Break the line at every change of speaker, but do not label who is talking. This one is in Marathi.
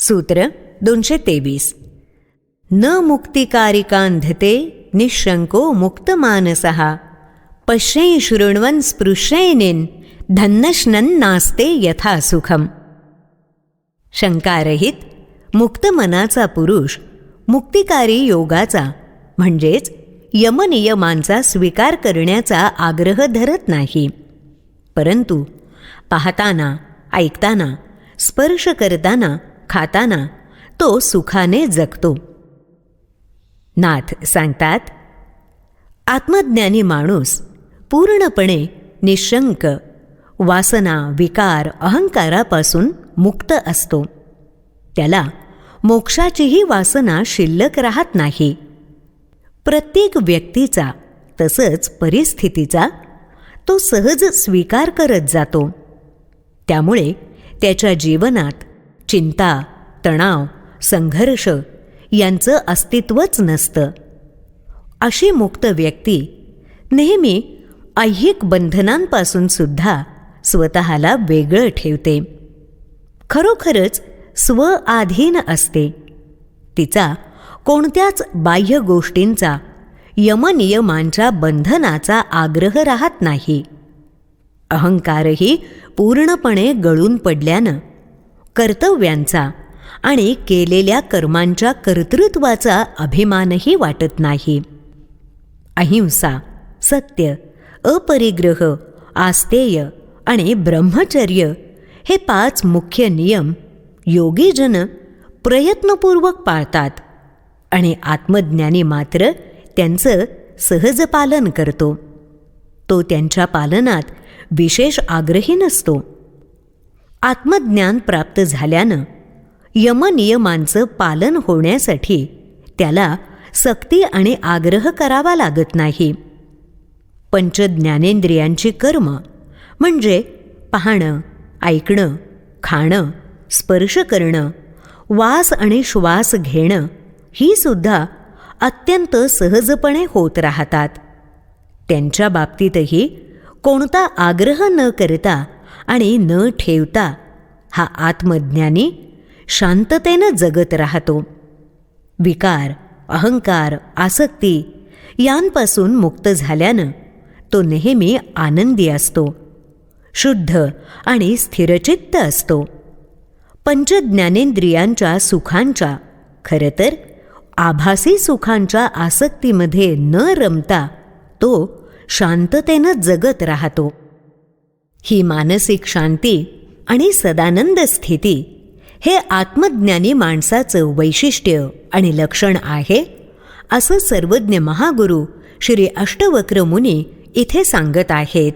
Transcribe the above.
सूत्र दोनशे तेवीस न मुक्तिकारिकांधते निशंको मुक्तमानसः। पश्यै शृण्वन् स्पृशैनिन् धन्नश्नन्नास्ते यथा सुखम। शंकारहित मुक्त मनाचा पुरुष मुक्तिकारी योगाचा म्हणजेच यमनियमांचा स्वीकार करण्याचा आग्रह धरत नाही. परंतु पाहताना ऐकताना स्पर्श करताना खाताना तो सुखाने जगतो. नाथ सांगतात आत्मज्ञानी माणूस पूर्णपणे निशंक वासना विकार अहंकारापासून मुक्त असतो. त्याला मोक्षाचीही वासना शिल्लक राहत नाही. प्रत्येक व्यक्तीचा तसंच परिस्थितीचा तो सहज स्वीकार करत जातो. त्यामुळे त्याच्या जीवनात चिंता तणाव संघर्ष यांचं अस्तित्वच नसतं. अशी मुक्त व्यक्ती नेहमी ऐहिक बंधनांपासून सुद्धा स्वतःला वेगळं ठेवते. खरोखरच स्वआधीन असते. तिचा कोणत्याच बाह्य गोष्टींचा यमनियमांच्या बंधनाचा आग्रह राहत नाही. अहंकारही पूर्णपणे गळून पडल्यानं कर्तव्यांचा आणि केलेल्या कर्मांच्या कर्तृत्वाचा अभिमानही वाटत नाही. अहिंसा सत्य अपरिग्रह आस्तेय आणि ब्रह्मचर्य हे पाच मुख्य नियम योगीजन प्रयत्नपूर्वक पाळतात आणि आत्मज्ञानी मात्र त्यांचं सहज पालन करतो. तो त्यांच्या पालनात विशेष आग्रही नसतो. आत्मज्ञान प्राप्त झाल्यानं यमनियमांचं पालन होण्यासाठी त्याला सक्ती आणि आग्रह करावा लागत नाही. पंचज्ञानेंद्रियांची कर्म म्हणजे पाहणं ऐकणं खाणं स्पर्श करणं वास आणि श्वास घेणं ही सुद्धा अत्यंत सहजपणे होत राहतात. त्यांच्या बाबतीतही कोणता आग्रह न करता आणि न ठेवता हा आत्मज्ञानी शांततेनं जगत राहतो. विकार अहंकार आसक्ती यांपासून मुक्त झाल्यानं तो नेहमी आनंदी असतो. शुद्ध आणि स्थिरचित्त असतो. पंचज्ञानेंद्रियांच्या सुखांच्या खरं तर आभासी सुखांच्या आसक्तीमध्ये न रमता तो शांततेनं जगत राहतो. ही मानसिक शांती आणि सदानंद स्थिती हे आत्मज्ञानी माणसाचं वैशिष्ट्य आणि लक्षण आहे असं सर्वज्ञ महागुरू श्री अष्टवक्र मुनी इथे सांगत आहेत.